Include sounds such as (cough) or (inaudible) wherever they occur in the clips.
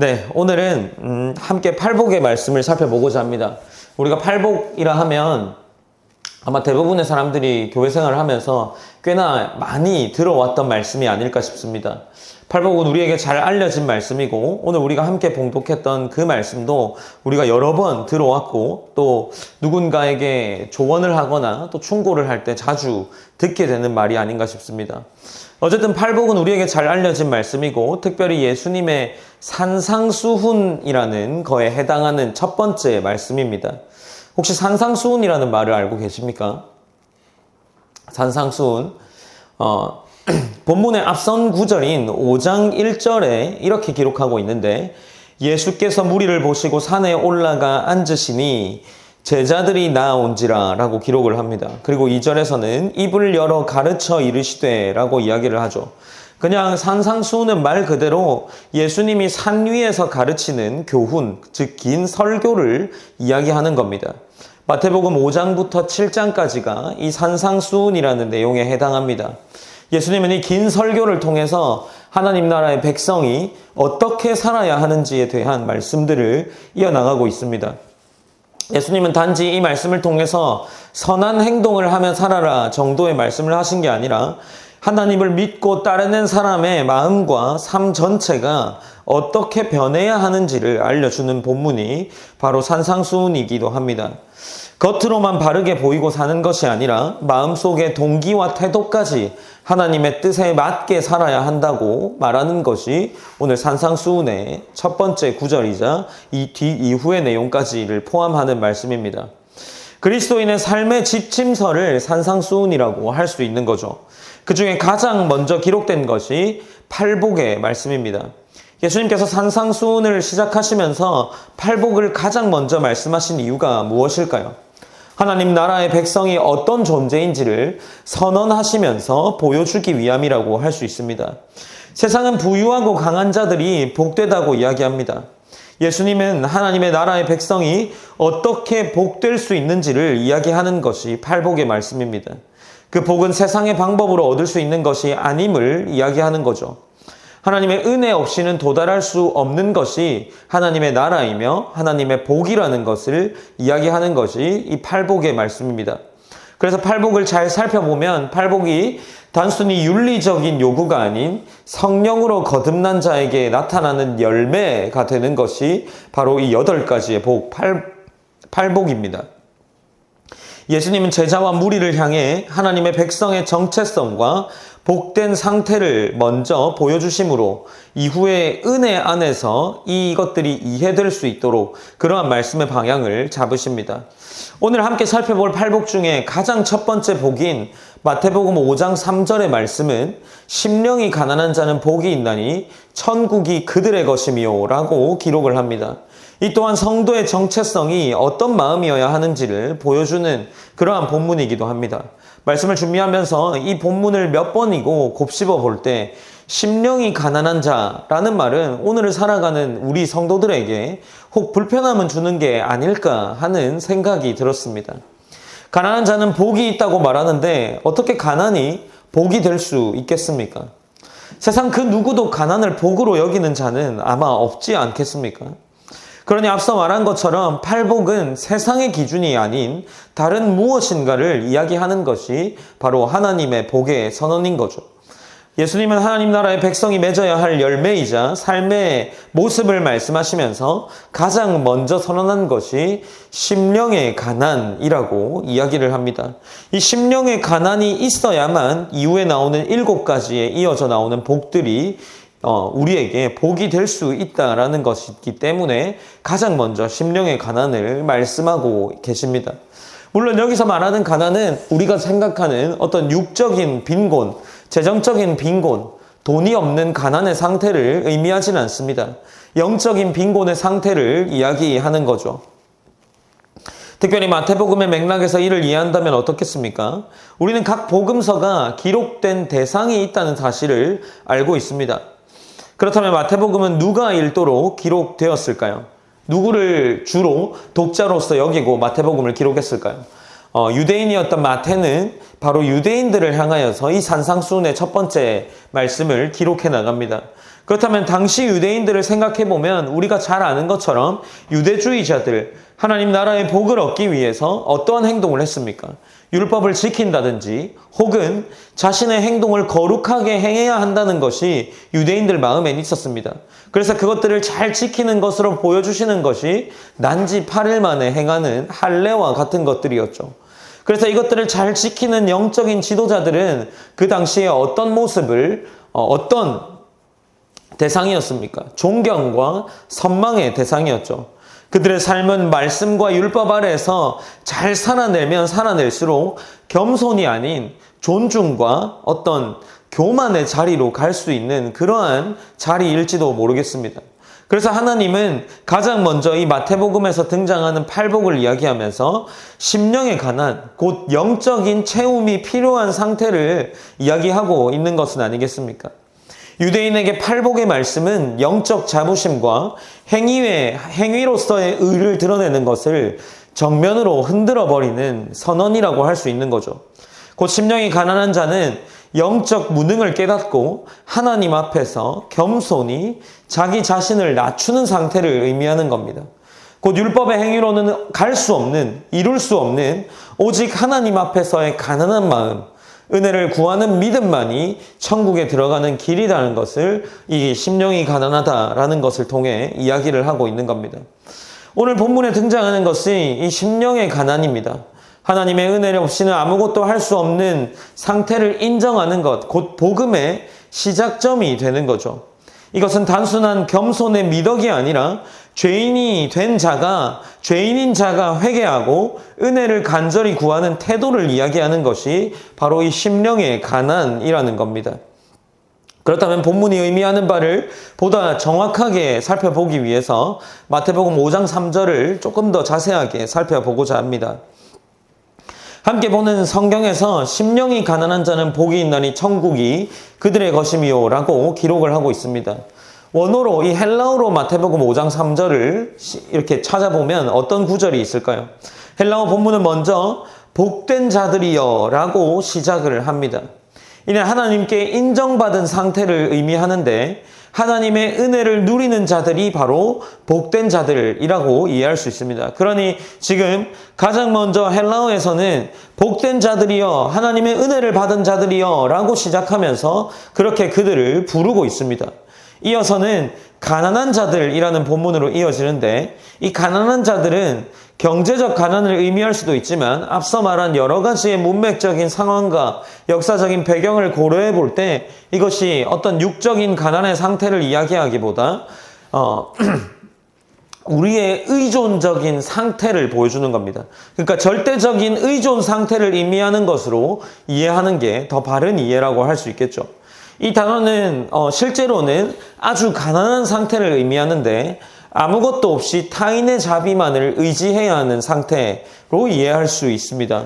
네, 오늘은 음, 함께 팔복의 말씀을 살펴보고자 합니다. 우리가 팔복이라 하면 아마 대부분의 사람들이 교회 생활을 하면서 꽤나 많이 들어왔던 말씀이 아닐까 싶습니다. 팔복은 우리에게 잘 알려진 말씀이고 오늘 우리가 함께 봉독했던 그 말씀도 우리가 여러 번 들어왔고 또 누군가에게 조언을 하거나 또 충고를 할 때 자주 듣게 되는 말이 아닌가 싶습니다. 어쨌든 팔복은 우리에게 잘 알려진 말씀이고 특별히 예수님의 산상수훈이라는 거에 해당하는 첫 번째 말씀입니다. 혹시 산상수훈이라는 말을 알고 계십니까? 산상수훈. 어, (clears throat) 본문의 앞선 구절인 5장 1절에 이렇게 기록하고 있는데 예수께서 무리를 보시고 산에 올라가 앉으시니 제자들이 나온지라 라고 기록을 합니다. 그리고 2절에서는 입을 열어 가르쳐 이르시되 라고 이야기를 하죠. 그냥 산상수훈은 말 그대로 예수님이 산 위에서 가르치는 교훈, 즉 긴 설교를 이야기하는 겁니다. 마태복음 5장부터 7장까지가 이 산상수훈이라는 내용에 해당합니다. 예수님은 이 긴 설교를 통해서 하나님 나라의 백성이 어떻게 살아야 하는지에 대한 말씀들을 이어나가고 있습니다. 예수님은 단지 이 말씀을 통해서 선한 행동을 하며 살아라 정도의 말씀을 하신 게 아니라 하나님을 믿고 따르는 사람의 마음과 삶 전체가 어떻게 변해야 하는지를 알려주는 본문이 바로 산상수훈이기도 합니다. 겉으로만 바르게 보이고 사는 것이 아니라 마음속의 동기와 태도까지 하나님의 뜻에 맞게 살아야 한다고 말하는 것이 오늘 산상수훈의 첫 번째 구절이자 이 뒤 이후의 내용까지를 포함하는 말씀입니다. 그리스도인의 삶의 지침서를 산상수훈이라고 할 수 있는 거죠. 그 중에 가장 먼저 기록된 것이 팔복의 말씀입니다. 예수님께서 산상수훈을 시작하시면서 팔복을 가장 먼저 말씀하신 이유가 무엇일까요? 하나님 나라의 백성이 어떤 존재인지를 선언하시면서 보여주기 위함이라고 할 수 있습니다. 세상은 부유하고 강한 자들이 복되다고 이야기합니다. 예수님은 하나님의 나라의 백성이 어떻게 복될 수 있는지를 이야기하는 것이 팔복의 말씀입니다. 그 복은 세상의 방법으로 얻을 수 있는 것이 아님을 이야기하는 거죠. 하나님의 은혜 없이는 도달할 수 없는 것이 하나님의 나라이며 하나님의 복이라는 것을 이야기하는 것이 이 팔복의 말씀입니다. 그래서 팔복을 잘 살펴보면 팔복이 단순히 윤리적인 요구가 아닌 성령으로 거듭난 자에게 나타나는 열매가 되는 것이 바로 이 여덟 가지의 복, 팔, 팔복입니다. 예수님은 제자와 무리를 향해 하나님의 백성의 정체성과 복된 상태를 먼저 보여주심으로 이후에 은혜 안에서 이것들이 이해될 수 있도록 그러한 말씀의 방향을 잡으십니다. 오늘 함께 살펴볼 팔복 중에 가장 첫 번째 복인 마태복음 5장 3절의 말씀은 심령이 가난한 자는 복이 있나니 천국이 그들의 것이미요 라고 기록을 합니다. 이 또한 성도의 정체성이 어떤 마음이어야 하는지를 보여주는 그러한 본문이기도 합니다. 말씀을 준비하면서 이 본문을 몇 번이고 곱씹어 볼 때 심령이 가난한 자라는 말은 오늘을 살아가는 우리 성도들에게 혹 불편함을 주는 게 아닐까 하는 생각이 들었습니다. 가난한 자는 복이 있다고 말하는데 어떻게 가난이 복이 될 수 있겠습니까? 세상 그 누구도 가난을 복으로 여기는 자는 아마 없지 않겠습니까? 그러니 앞서 말한 것처럼 팔복은 세상의 기준이 아닌 다른 무엇인가를 이야기하는 것이 바로 하나님의 복의 선언인 거죠. 예수님은 하나님 나라의 백성이 맺어야 할 열매이자 삶의 모습을 말씀하시면서 가장 먼저 선언한 것이 심령의 가난이라고 이야기를 합니다. 이 심령의 가난이 있어야만 이후에 나오는 일곱 가지에 이어져 나오는 복들이 어, 우리에게 복이 될 수 있다라는 것이기 때문에 가장 먼저 심령의 가난을 말씀하고 계십니다. 물론 여기서 말하는 가난은 우리가 생각하는 어떤 육적인 빈곤, 재정적인 빈곤, 돈이 없는 가난의 상태를 의미하지는 않습니다. 영적인 빈곤의 상태를 이야기하는 거죠. 특별히 마태복음의 맥락에서 이를 이해한다면 어떻겠습니까? 우리는 각 복음서가 기록된 대상이 있다는 사실을 알고 있습니다. 그렇다면 마태복음은 누가 일도로 기록되었을까요? 누구를 주로 독자로서 여기고 마태복음을 기록했을까요? 어, 유대인이었던 마태는 바로 유대인들을 향하여서 이 산상수훈의 첫 번째 말씀을 기록해 나갑니다. 그렇다면 당시 유대인들을 생각해 보면 우리가 잘 아는 것처럼 유대주의자들 하나님 나라의 복을 얻기 위해서 어떠한 행동을 했습니까? 율법을 지킨다든지 혹은 자신의 행동을 거룩하게 행해야 한다는 것이 유대인들 마음엔 있었습니다. 그래서 그것들을 잘 지키는 것으로 보여주시는 것이 난지 8일 만에 행하는 할례와 같은 것들이었죠. 그래서 이것들을 잘 지키는 영적인 지도자들은 그 당시에 어떤 모습을 어, 어떤 대상이었습니까? 존경과 선망의 대상이었죠. 그들의 삶은 말씀과 율법 아래에서 잘 살아내면 살아낼수록 겸손이 아닌 존중과 어떤 교만의 자리로 갈 수 있는 그러한 자리일지도 모르겠습니다. 그래서 하나님은 가장 먼저 이 마태복음에서 등장하는 팔복을 이야기하면서 심령에 관한 곧 영적인 채움이 필요한 상태를 이야기하고 있는 것은 아니겠습니까? 유대인에게 팔복의 말씀은 영적 자부심과 행위의, 행위로서의 의를 드러내는 것을 정면으로 흔들어 버리는 선언이라고 할 수 있는 거죠. 곧 심령이 가난한 자는 영적 무능을 깨닫고 하나님 앞에서 겸손히 자기 자신을 낮추는 상태를 의미하는 겁니다. 곧 율법의 행위로는 갈 수 없는, 이룰 수 없는 오직 하나님 앞에서의 가난한 마음, 은혜를 구하는 믿음만이 천국에 들어가는 길이라는 것을 이 심령이 가난하다라는 것을 통해 이야기를 하고 있는 겁니다. 오늘 본문에 등장하는 것이 이 심령의 가난입니다. 하나님의 은혜를 없이는 아무것도 할 수 없는 상태를 인정하는 것, 곧 복음의 시작점이 되는 거죠. 이것은 단순한 겸손의 미덕이 아니라 죄인이 된 자가, 죄인인 자가 회개하고 은혜를 간절히 구하는 태도를 이야기하는 것이 바로 이 심령의 가난이라는 겁니다. 그렇다면 본문이 의미하는 바를 보다 정확하게 살펴보기 위해서 마태복음 5장 3절을 조금 더 자세하게 살펴보고자 합니다. 함께 보는 성경에서 심령이 가난한 자는 복이 있나니 천국이 그들의 것임이요 라고 기록을 하고 있습니다. 원어로 이 헬라어로 마태복음 5장 3절을 이렇게 찾아보면 어떤 구절이 있을까요? 헬라어 본문은 먼저 복된 자들이여 라고 시작을 합니다. 이는 하나님께 인정받은 상태를 의미하는데 하나님의 은혜를 누리는 자들이 바로 복된 자들이라고 이해할 수 있습니다. 그러니 지금 가장 먼저 헬라어에서는 복된 자들이여 하나님의 은혜를 받은 자들이여 라고 시작하면서 그렇게 그들을 부르고 있습니다. 이어서는 가난한 자들이라는 본문으로 이어지는데 이 가난한 자들은 경제적 가난을 의미할 수도 있지만 앞서 말한 여러 가지의 문맥적인 상황과 역사적인 배경을 고려해 볼 때 이것이 어떤 육적인 가난의 상태를 이야기하기보다 어, (clears throat) 우리의 의존적인 상태를 보여주는 겁니다. 그러니까 절대적인 의존 상태를 의미하는 것으로 이해하는 게 더 바른 이해라고 할 수 있겠죠. 이 단어는 어, 실제로는 아주 가난한 상태를 의미하는데 아무것도 없이 타인의 자비만을 의지해야 하는 상태로 이해할 수 있습니다.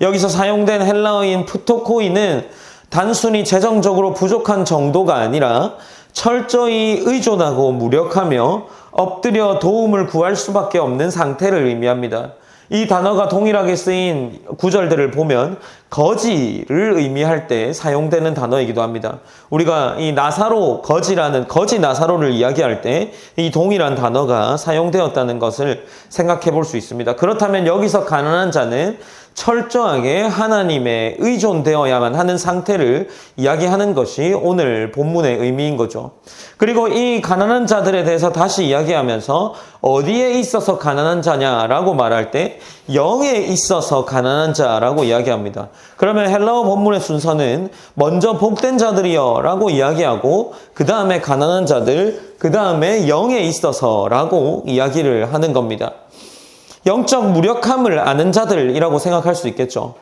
여기서 사용된 헬라어인 푸토코이는 단순히 재정적으로 부족한 정도가 아니라 철저히 의존하고 무력하며 엎드려 도움을 구할 수밖에 없는 상태를 의미합니다. 이 단어가 동일하게 쓰인 구절들을 보면 거지를 의미할 때 사용되는 단어이기도 합니다. 우리가 이 나사로 거지라는 거지 나사로를 이야기할 때 이 동일한 단어가 사용되었다는 것을 생각해 볼 수 있습니다. 그렇다면 여기서 가난한 자는 철저하게 하나님의 의존되어야만 하는 상태를 이야기하는 것이 오늘 본문의 의미인 거죠. 그리고 이 가난한 자들에 대해서 다시 이야기하면서 어디에 있어서 가난한 자냐라고 말할 때 영에 있어서 가난한 자라고 이야기합니다. 그러면 헬라어 본문의 순서는 먼저 복된 자들이여 라고 이야기하고 그 다음에 가난한 자들, 그 다음에 영에 있어서 라고 이야기를 하는 겁니다. 영적 무력함을 아는 자들이라고 생각할 수 있겠죠.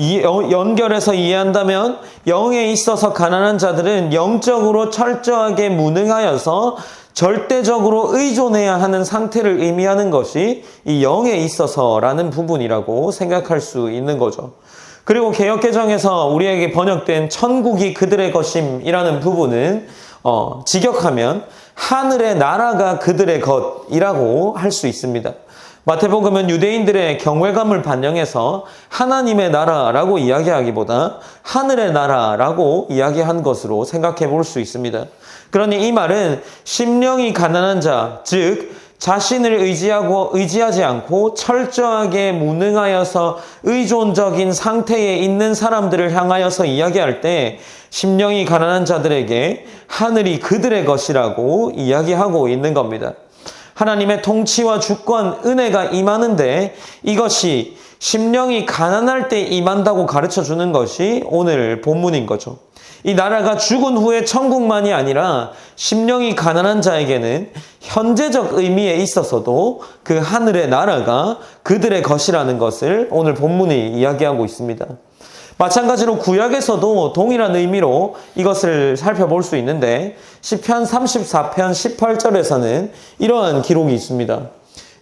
이 연결해서 이해한다면 영에 있어서 가난한 자들은 영적으로 철저하게 무능하여서 절대적으로 의존해야 하는 상태를 의미하는 것이 이 영에 있어서라는 부분이라고 생각할 수 있는 거죠. 그리고 개혁개정에서 우리에게 번역된 천국이 그들의 것임이라는 부분은 어, 직역하면 하늘의 나라가 그들의 것이라고 할 수 있습니다. 마태복음은 유대인들의 경외감을 반영해서 하나님의 나라라고 이야기하기보다 하늘의 나라라고 이야기한 것으로 생각해 볼 수 있습니다. 그러니 이 말은 심령이 가난한 자, 즉 자신을 의지하고 의지하지 않고 철저하게 무능하여서 의존적인 상태에 있는 사람들을 향하여서 이야기할 때 심령이 가난한 자들에게 하늘이 그들의 것이라고 이야기하고 있는 겁니다. 하나님의 통치와 주권, 은혜가 임하는데 이것이 심령이 가난할 때 임한다고 가르쳐 주는 것이 오늘 본문인 거죠. 이 나라가 죽은 후에 천국만이 아니라 심령이 가난한 자에게는 현재적 의미에 있어서도 그 하늘의 나라가 그들의 것이라는 것을 오늘 본문이 이야기하고 있습니다. 마찬가지로 구약에서도 동일한 의미로 이것을 살펴볼 수 있는데 시편 34편 18절에서는 이러한 기록이 있습니다.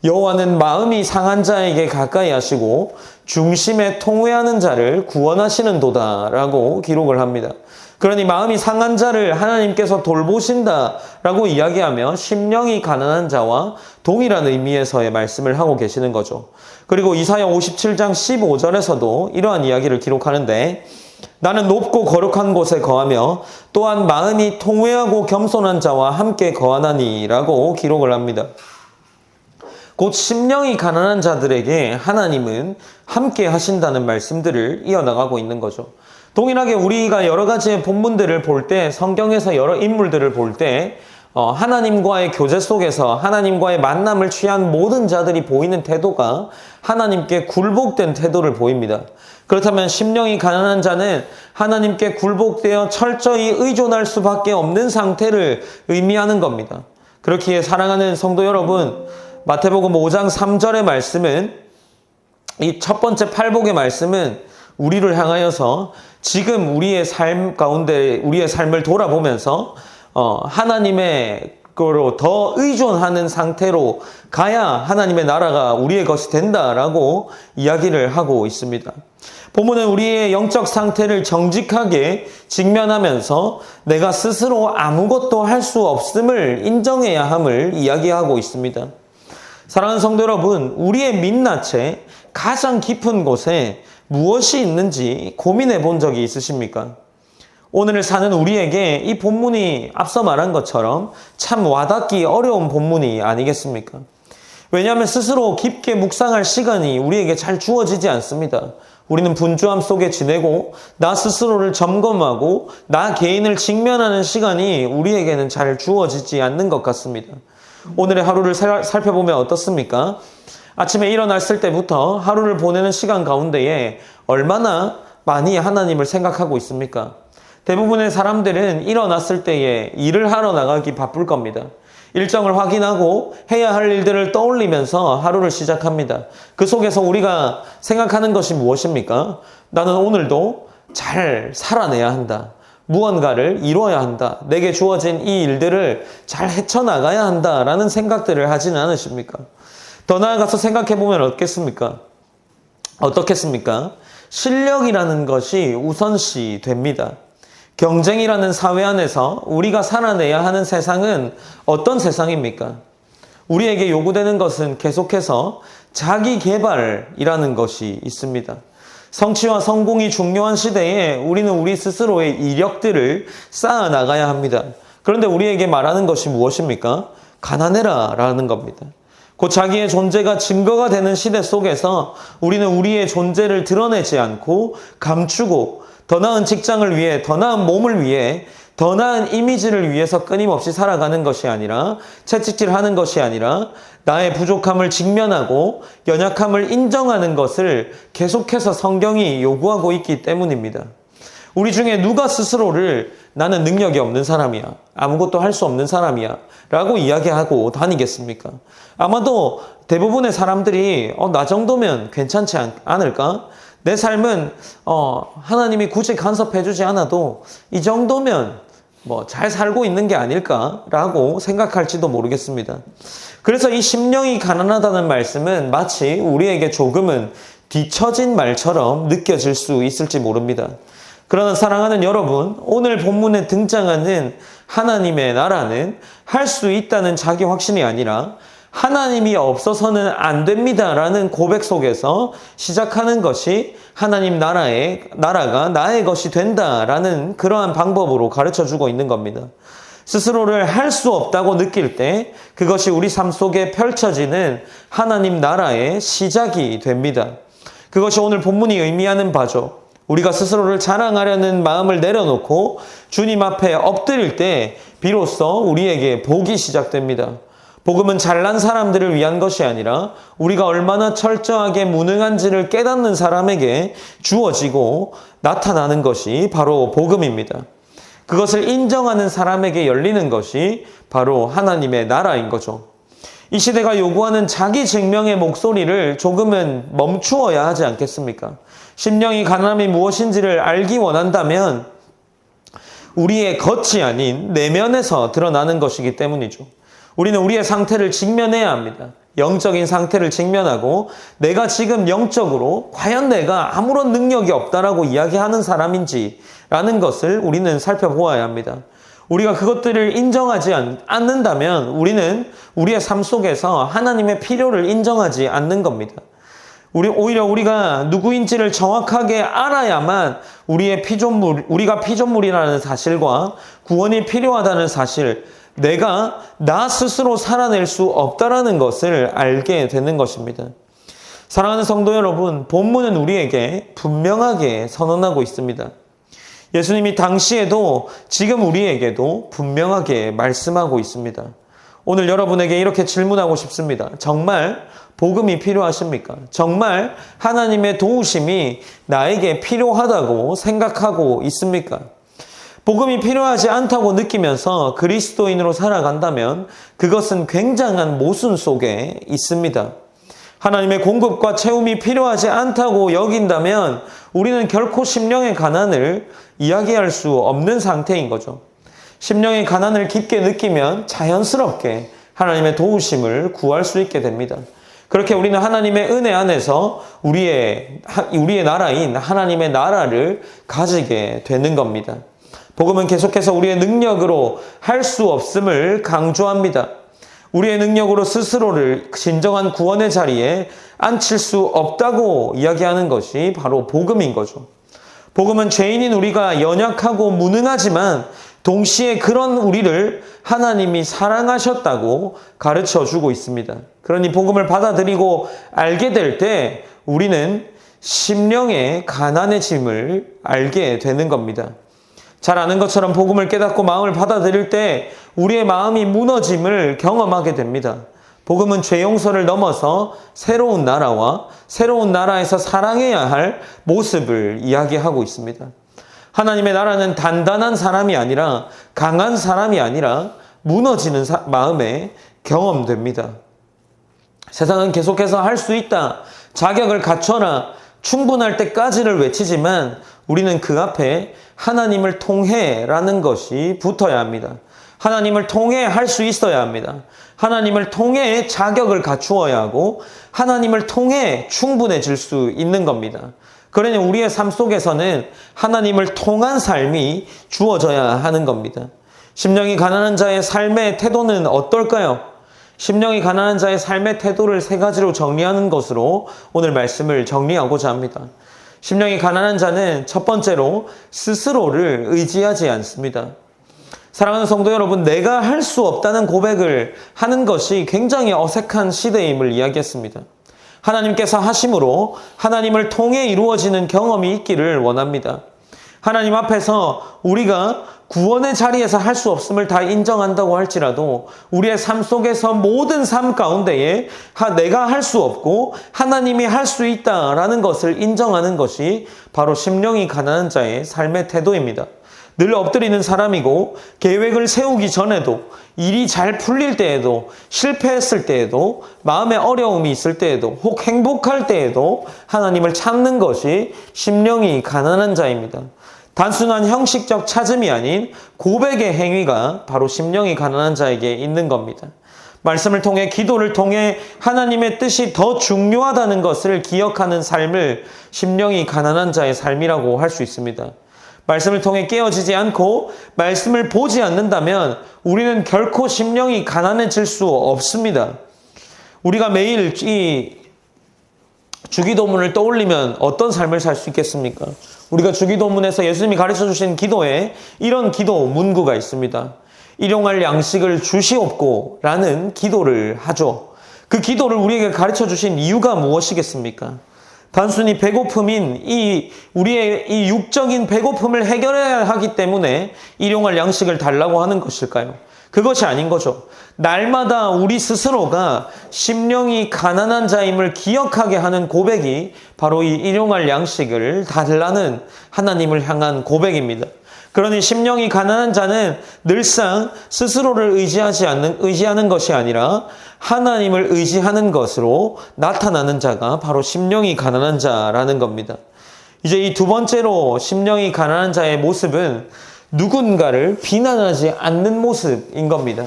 여호와는 마음이 상한 자에게 가까이 하시고 중심에 통회하는 자를 구원하시는도다라고 기록을 합니다. 그러니 마음이 상한 자를 하나님께서 돌보신다라고 이야기하며 심령이 가난한 자와 동일한 의미에서의 말씀을 하고 계시는 거죠. 그리고 이사야 57장 15절에서도 이러한 이야기를 기록하는데 나는 높고 거룩한 곳에 거하며 또한 마음이 통회하고 겸손한 자와 함께 거하나니라고 기록을 합니다. 곧 심령이 가난한 자들에게 하나님은 함께 하신다는 말씀들을 이어나가고 있는 거죠. 동일하게 우리가 여러 가지의 본문들을 볼 때, 성경에서 여러 인물들을 볼 때, 어, 하나님과의 교제 속에서 하나님과의 만남을 취한 모든 자들이 보이는 태도가 하나님께 굴복된 태도를 보입니다. 그렇다면 심령이 가난한 자는 하나님께 굴복되어 철저히 의존할 수밖에 없는 상태를 의미하는 겁니다. 그렇기에 사랑하는 성도 여러분, 마태복음 5장 3절의 말씀은 이 첫 번째 팔복의 말씀은 우리를 향하여서 지금 우리의 삶 가운데 우리의 삶을 돌아보면서 어, 하나님의 거로 더 의존하는 상태로 가야 하나님의 나라가 우리의 것이 된다라고 이야기를 하고 있습니다. 본문은 우리의 영적 상태를 정직하게 직면하면서 내가 스스로 아무것도 할 수 없음을 인정해야 함을 이야기하고 있습니다. 사랑하는 성도 여러분, 우리의 민낯에 가장 깊은 곳에 무엇이 있는지 고민해 본 적이 있으십니까? 오늘을 사는 우리에게 이 본문이 앞서 말한 것처럼 참 와닿기 어려운 본문이 아니겠습니까? 왜냐하면 스스로 깊게 묵상할 시간이 우리에게 잘 주어지지 않습니다. 우리는 분주함 속에 지내고 나 스스로를 점검하고 나 개인을 직면하는 시간이 우리에게는 잘 주어지지 않는 것 같습니다. 오늘의 하루를 살펴보면 어떻습니까? 아침에 일어났을 때부터 하루를 보내는 시간 가운데에 얼마나 많이 하나님을 생각하고 있습니까? 대부분의 사람들은 일어났을 때에 일을 하러 나가기 바쁠 겁니다. 일정을 확인하고 해야 할 일들을 떠올리면서 하루를 시작합니다. 그 속에서 우리가 생각하는 것이 무엇입니까? 나는 오늘도 잘 살아내야 한다. 무언가를 이루어야 한다. 내게 주어진 이 일들을 잘 헤쳐나가야 한다라는 생각들을 하지는 않으십니까? 더 나아가서 생각해 보면 어떻겠습니까? 어떻겠습니까? 실력이라는 것이 우선시 됩니다. 경쟁이라는 사회 안에서 우리가 살아내야 하는 세상은 어떤 세상입니까? 우리에게 요구되는 것은 계속해서 자기 개발이라는 것이 있습니다. 성취와 성공이 중요한 시대에 우리는 우리 스스로의 이력들을 쌓아 나가야 합니다. 그런데 우리에게 말하는 것이 무엇입니까? 가난해라 라는 겁니다. 곧 자기의 존재가 증거가 되는 시대 속에서 우리는 우리의 존재를 드러내지 않고 감추고 더 나은 직장을 위해, 더 나은 몸을 위해, 더 나은 이미지를 위해서 끊임없이 살아가는 것이 아니라 채찍질 하는 것이 아니라 나의 부족함을 직면하고 연약함을 인정하는 것을 계속해서 성경이 요구하고 있기 때문입니다. 우리 중에 누가 스스로를 나는 능력이 없는 사람이야. 아무것도 할 수 없는 사람이야. 라고 이야기하고 다니겠습니까? 아마도 대부분의 사람들이 어, 나 정도면 괜찮지 않, 않을까? 내 삶은 어, 하나님이 굳이 간섭해주지 않아도 이 정도면 뭐 잘 살고 있는 게 아닐까라고 생각할지도 모르겠습니다. 그래서 이 심령이 가난하다는 말씀은 마치 우리에게 조금은 뒤처진 말처럼 느껴질 수 있을지 모릅니다. 그러나 사랑하는 여러분, 오늘 본문에 등장하는 하나님의 나라는 할 수 있다는 자기 확신이 아니라 하나님이 없어서는 안 됩니다라는 고백 속에서 시작하는 것이 하나님 나라의 나라가 나의 것이 된다라는 그러한 방법으로 가르쳐 주고 있는 겁니다. 스스로를 할 수 없다고 느낄 때 그것이 우리 삶 속에 펼쳐지는 하나님 나라의 시작이 됩니다. 그것이 오늘 본문이 의미하는 바죠. 우리가 스스로를 자랑하려는 마음을 내려놓고 주님 앞에 엎드릴 때 비로소 우리에게 복이 시작됩니다. 복음은 잘난 사람들을 위한 것이 아니라 우리가 얼마나 철저하게 무능한지를 깨닫는 사람에게 주어지고 나타나는 것이 바로 복음입니다. 그것을 인정하는 사람에게 열리는 것이 바로 하나님의 나라인 거죠. 이 시대가 요구하는 자기 증명의 목소리를 조금은 멈추어야 하지 않겠습니까? 심령이 가난함이 무엇인지를 알기 원한다면 우리의 겉이 아닌 내면에서 드러나는 것이기 때문이죠. 우리는 우리의 상태를 직면해야 합니다. 영적인 상태를 직면하고 내가 지금 영적으로 과연 내가 아무런 능력이 없다라고 이야기하는 사람인지라는 것을 우리는 살펴보아야 합니다. 우리가 그것들을 인정하지 않는다면 우리는 우리의 삶 속에서 하나님의 필요를 인정하지 않는 겁니다. 우리 오히려 우리가 누구인지를 정확하게 알아야만 우리의 피조물 우리가 피조물이라는 사실과 구원이 필요하다는 사실 내가 나 스스로 살아낼 수 없다라는 것을 알게 되는 것입니다. 사랑하는 성도 여러분, 본문은 우리에게 분명하게 선언하고 있습니다. 예수님이 당시에도 지금 우리에게도 분명하게 말씀하고 있습니다. 오늘 여러분에게 이렇게 질문하고 싶습니다. 정말 복음이 필요하십니까? 정말 하나님의 도우심이 나에게 필요하다고 생각하고 있습니까? 복음이 필요하지 않다고 느끼면서 그리스도인으로 살아간다면 그것은 굉장한 모순 속에 있습니다. 하나님의 공급과 채움이 필요하지 않다고 여긴다면 우리는 결코 심령의 가난을 이야기할 수 없는 상태인 거죠. 심령의 가난을 깊게 느끼면 자연스럽게 하나님의 도우심을 구할 수 있게 됩니다. 그렇게 우리는 하나님의 은혜 안에서 우리의, 우리의 나라인 하나님의 나라를 가지게 되는 겁니다. 복음은 계속해서 우리의 능력으로 할 수 없음을 강조합니다. 우리의 능력으로 스스로를 진정한 구원의 자리에 앉힐 수 없다고 이야기하는 것이 바로 복음인 거죠. 복음은 죄인인 우리가 연약하고 무능하지만 동시에 그런 우리를 하나님이 사랑하셨다고 가르쳐 주고 있습니다. 그러니 복음을 받아들이고 알게 될 때 우리는 심령의 가난해짐을 알게 되는 겁니다. 잘 아는 것처럼 복음을 깨닫고 마음을 받아들일 때 우리의 마음이 무너짐을 경험하게 됩니다. 복음은 죄 용서를 넘어서 새로운 나라와 새로운 나라에서 사랑해야 할 모습을 이야기하고 있습니다. 하나님의 나라는 단단한 사람이 아니라 강한 사람이 아니라 무너지는 사, 마음에 경험됩니다. 세상은 계속해서 할 수 있다. 자격을 갖춰라. 충분할 때까지를 외치지만 우리는 그 앞에 하나님을 통해 라는 것이 붙어야 합니다. 하나님을 통해 할 수 있어야 합니다. 하나님을 통해 자격을 갖추어야 하고 하나님을 통해 충분해질 수 있는 겁니다. 그러니 우리의 삶 속에서는 하나님을 통한 삶이 주어져야 하는 겁니다. 심령이 가난한 자의 삶의 태도는 어떨까요? 심령이 가난한 자의 삶의 태도를 세 가지로 정리하는 것으로 오늘 말씀을 정리하고자 합니다. 심령이 가난한 자는 첫 번째로 스스로를 의지하지 않습니다. 사랑하는 성도 여러분, 내가 할 수 없다는 고백을 하는 것이 굉장히 어색한 시대임을 이야기했습니다. 하나님께서 하심으로 하나님을 통해 이루어지는 경험이 있기를 원합니다. 하나님 앞에서 우리가 구원의 자리에서 할 수 없음을 다 인정한다고 할지라도 우리의 삶 속에서 모든 삶 가운데에 내가 할 수 없고 하나님이 할 수 있다라는 것을 인정하는 것이 바로 심령이 가난한 자의 삶의 태도입니다. 늘 엎드리는 사람이고 계획을 세우기 전에도 일이 잘 풀릴 때에도 실패했을 때에도 마음에 어려움이 있을 때에도 혹 행복할 때에도 하나님을 찾는 것이 심령이 가난한 자입니다. 단순한 형식적 찾음이 아닌 고백의 행위가 바로 심령이 가난한 자에게 있는 겁니다. 말씀을 통해 기도를 통해 하나님의 뜻이 더 중요하다는 것을 기억하는 삶을 심령이 가난한 자의 삶이라고 할 수 있습니다. 말씀을 통해 깨어지지 않고 말씀을 보지 않는다면 우리는 결코 심령이 가난해질 수 없습니다. 우리가 매일 이 주기도문을 떠올리면 어떤 삶을 살 수 있겠습니까? 우리가 주기도문에서 예수님이 가르쳐 주신 기도에 이런 기도 문구가 있습니다. 일용할 양식을 주시옵고 라는 기도를 하죠. 그 기도를 우리에게 가르쳐 주신 이유가 무엇이겠습니까? 단순히 배고픔인 이 우리의 이 육적인 배고픔을 해결해야 하기 때문에 일용할 양식을 달라고 하는 것일까요? 그것이 아닌 거죠. 날마다 우리 스스로가 심령이 가난한 자임을 기억하게 하는 고백이 바로 이 일용할 양식을 달라는 하나님을 향한 고백입니다. 그러니 심령이 가난한 자는 늘상 스스로를 의지하지 않는 의지하는 것이 아니라 하나님을 의지하는 것으로 나타나는 자가 바로 심령이 가난한 자라는 겁니다. 이제 이 두 번째로 심령이 가난한 자의 모습은 누군가를 비난하지 않는 모습인 겁니다.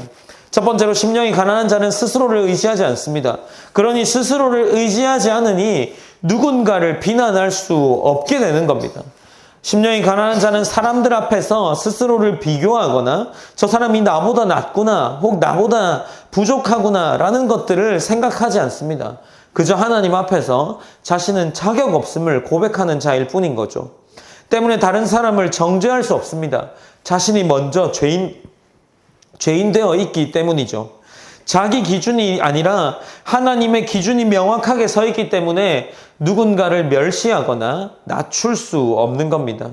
첫 번째로 심령이 가난한 자는 스스로를 의지하지 않습니다. 그러니 스스로를 의지하지 않으니 누군가를 비난할 수 없게 되는 겁니다. 심령이 가난한 자는 사람들 앞에서 스스로를 비교하거나 저 사람이 나보다 낫구나 혹 나보다 부족하구나 라는 것들을 생각하지 않습니다. 그저 하나님 앞에서 자신은 자격 없음을 고백하는 자일 뿐인 거죠. 때문에 다른 사람을 정죄할 수 없습니다. 자신이 먼저 죄인, 죄인 되어 있기 때문이죠. 자기 기준이 아니라 하나님의 기준이 명확하게 서 있기 때문에 누군가를 멸시하거나 낮출 수 없는 겁니다.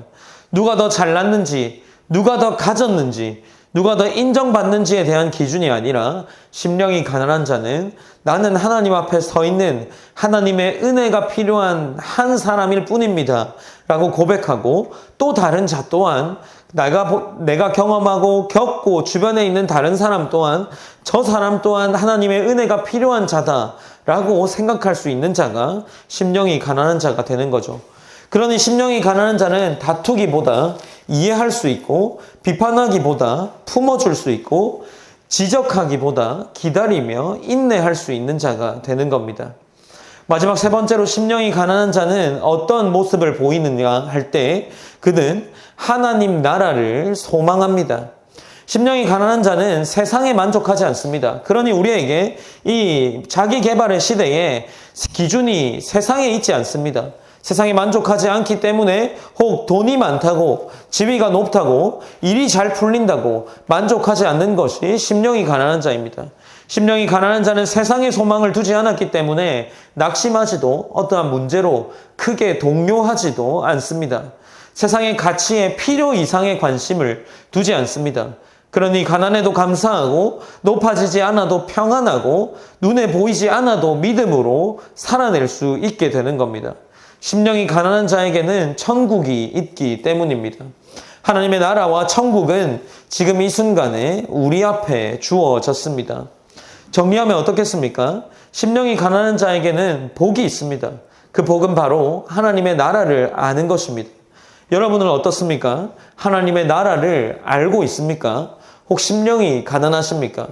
누가 더 잘났는지, 누가 더 가졌는지, 누가 더 인정받는지에 대한 기준이 아니라 심령이 가난한 자는 나는 하나님 앞에 서 있는 하나님의 은혜가 필요한 한 사람일 뿐입니다. 라고 고백하고 또 다른 자 또한 내가, 내가 경험하고 겪고 주변에 있는 다른 사람 또한 저 사람 또한 하나님의 은혜가 필요한 자다. 라고 생각할 수 있는 자가 심령이 가난한 자가 되는 거죠. 그러니 심령이 가난한 자는 다투기보다 이해할 수 있고 비판하기보다 품어줄 수 있고 지적하기보다 기다리며 인내할 수 있는 자가 되는 겁니다. 마지막 세 번째로 심령이 가난한 자는 어떤 모습을 보이느냐 할 때 그는 하나님 나라를 소망합니다. 심령이 가난한 자는 세상에 만족하지 않습니다. 그러니 우리에게 이 자기 개발의 시대에 기준이 세상에 있지 않습니다. 세상에 만족하지 않기 때문에 혹 돈이 많다고 지위가 높다고 일이 잘 풀린다고 만족하지 않는 것이 심령이 가난한 자입니다. 심령이 가난한 자는 세상에 소망을 두지 않았기 때문에 낙심하지도 어떠한 문제로 크게 동요하지도 않습니다. 세상의 가치에 필요 이상의 관심을 두지 않습니다. 그러니 가난해도 감사하고 높아지지 않아도 평안하고 눈에 보이지 않아도 믿음으로 살아낼 수 있게 되는 겁니다. 심령이 가난한 자에게는 천국이 있기 때문입니다. 하나님의 나라와 천국은 지금 이 순간에 우리 앞에 주어졌습니다. 정리하면 어떻겠습니까? 심령이 가난한 자에게는 복이 있습니다. 그 복은 바로 하나님의 나라를 아는 것입니다. 여러분은 어떻습니까? 하나님의 나라를 알고 있습니까? 혹 심령이 가난하십니까?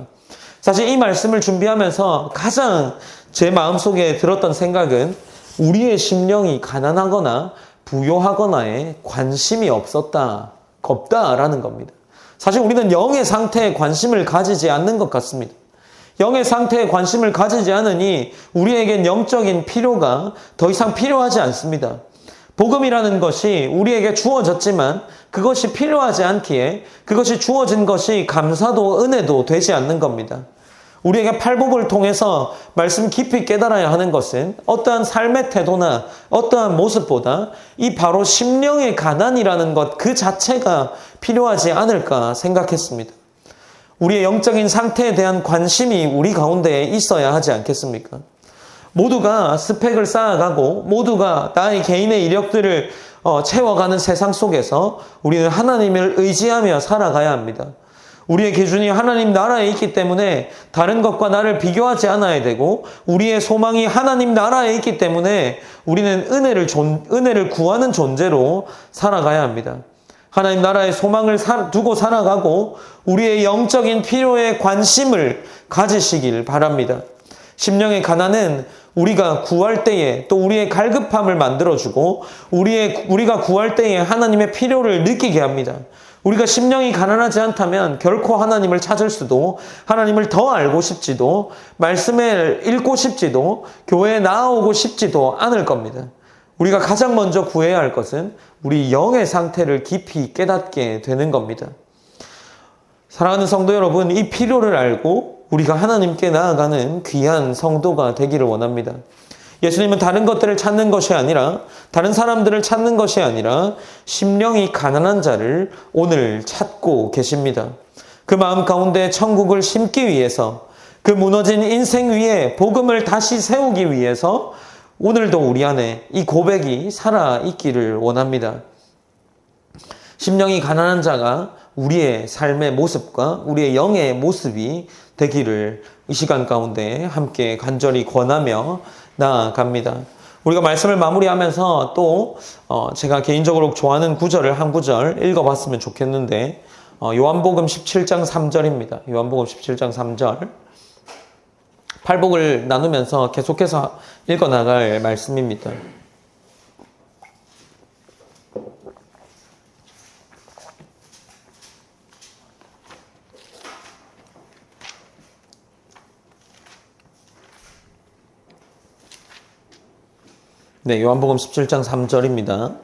사실 이 말씀을 준비하면서 가장 제 마음속에 들었던 생각은 우리의 심령이 가난하거나 부요하거나에 관심이 없었다, 없다라는 겁니다. 사실 우리는 영의 상태에 관심을 가지지 않는 것 같습니다. 영의 상태에 관심을 가지지 않으니 우리에겐 영적인 필요가 더 이상 필요하지 않습니다. 복음이라는 것이 우리에게 주어졌지만 그것이 필요하지 않기에 그것이 주어진 것이 감사도 은혜도 되지 않는 겁니다. 우리에게 팔복을 통해서 말씀 깊이 깨달아야 하는 것은 어떠한 삶의 태도나 어떠한 모습보다 이 바로 심령의 가난이라는 것 그 자체가 필요하지 않을까 생각했습니다. 우리의 영적인 상태에 대한 관심이 우리 가운데 있어야 하지 않겠습니까? 모두가 스펙을 쌓아가고 모두가 나의 개인의 이력들을 어, 채워가는 세상 속에서 우리는 하나님을 의지하며 살아가야 합니다. 우리의 기준이 하나님 나라에 있기 때문에 다른 것과 나를 비교하지 않아야 되고 우리의 소망이 하나님 나라에 있기 때문에 우리는 은혜를 존, 은혜를 구하는 존재로 살아가야 합니다. 하나님 나라의 소망을 두고 살아가고 우리의 영적인 필요에 관심을 가지시길 바랍니다. 심령의 가난은 우리가 구할 때에 또 우리의 갈급함을 만들어주고 우리의, 우리가 구할 때에 하나님의 필요를 느끼게 합니다. 우리가 심령이 가난하지 않다면 결코 하나님을 찾을 수도 하나님을 더 알고 싶지도 말씀을 읽고 싶지도 교회에 나아오고 싶지도 않을 겁니다. 우리가 가장 먼저 구해야 할 것은 우리 영의 상태를 깊이 깨닫게 되는 겁니다. 사랑하는 성도 여러분, 이 필요를 알고 우리가 하나님께 나아가는 귀한 성도가 되기를 원합니다. 예수님은 다른 것들을 찾는 것이 아니라 다른 사람들을 찾는 것이 아니라 심령이 가난한 자를 오늘 찾고 계십니다. 그 마음 가운데 천국을 심기 위해서 그 무너진 인생 위에 복음을 다시 세우기 위해서 오늘도 우리 안에 이 고백이 살아 있기를 원합니다. 심령이 가난한 자가 우리의 삶의 모습과 우리의 영의 모습이 되기를 이 시간 가운데 함께 간절히 권하며 나아갑니다. 우리가 말씀을 마무리하면서 또 어, 제가 개인적으로 좋아하는 구절을 한 구절 읽어봤으면 좋겠는데 어, 요한복음 17장 3절입니다. 요한복음 17장 3절 팔복을 나누면서 계속해서 읽어나갈 말씀입니다. 네, 요한복음 17장 3절입니다.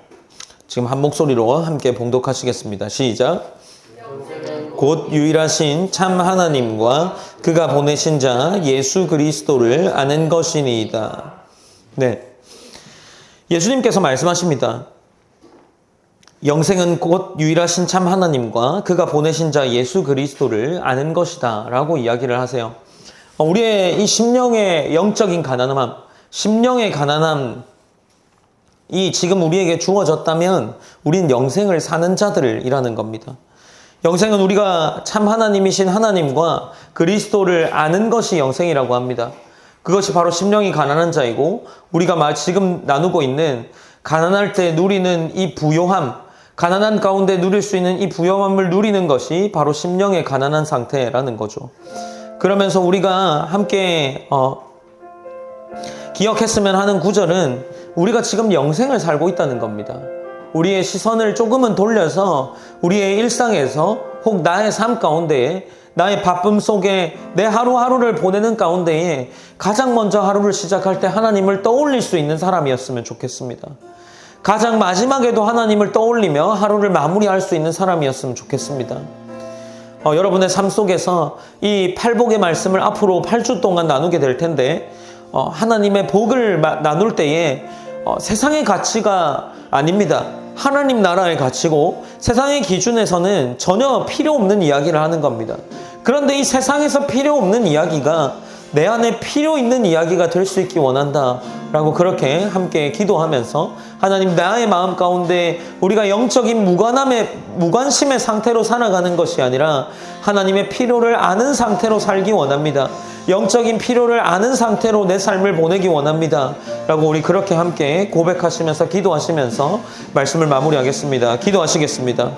지금 한 목소리로 함께 봉독하시겠습니다. 시작. 곧 유일하신 참 하나님과 그가 보내신 자 예수 그리스도를 아는 것이니이다. 네. 예수님께서 말씀하십니다. 영생은 곧 유일하신 참 하나님과 그가 보내신 자 예수 그리스도를 아는 것이다. 라고 이야기를 하세요. 어, 우리의 이 심령의 영적인 가난함, 심령의 가난함, 이 지금 우리에게 주어졌다면 우린 영생을 사는 자들이라는 겁니다. 영생은 우리가 참 하나님이신 하나님과 그리스도를 아는 것이 영생이라고 합니다. 그것이 바로 심령이 가난한 자이고 우리가 지금 나누고 있는 가난할 때 누리는 이 부요함, 가난한 가운데 누릴 수 있는 이 부요함을 누리는 것이 바로 심령의 가난한 상태라는 거죠. 그러면서 우리가 함께 어, 기억했으면 하는 구절은 우리가 지금 영생을 살고 있다는 겁니다. 우리의 시선을 조금은 돌려서 우리의 일상에서 혹 나의 삶 가운데에 나의 바쁨 속에 내 하루하루를 보내는 가운데에 가장 먼저 하루를 시작할 때 하나님을 떠올릴 수 있는 사람이었으면 좋겠습니다. 가장 마지막에도 하나님을 떠올리며 하루를 마무리할 수 있는 사람이었으면 좋겠습니다. 어, 여러분의 삶 속에서 이 팔복의 말씀을 앞으로 8주 동안 나누게 될 텐데 어, 하나님의 복을 나눌 때에 어, 세상의 가치가 아닙니다. 하나님 나라의 가치고 세상의 기준에서는 전혀 필요 없는 이야기를 하는 겁니다. 그런데 이 세상에서 필요 없는 이야기가 내 안에 필요 있는 이야기가 될 수 있기 원한다. 라고 그렇게 함께 기도하면서 하나님 나의 마음 가운데 우리가 영적인 무관함의, 무관심의 상태로 살아가는 것이 아니라 하나님의 필요를 아는 상태로 살기 원합니다. 영적인 필요를 아는 상태로 내 삶을 보내기 원합니다. 라고 우리 그렇게 함께 고백하시면서 기도하시면서 말씀을 마무리하겠습니다. 기도하시겠습니다.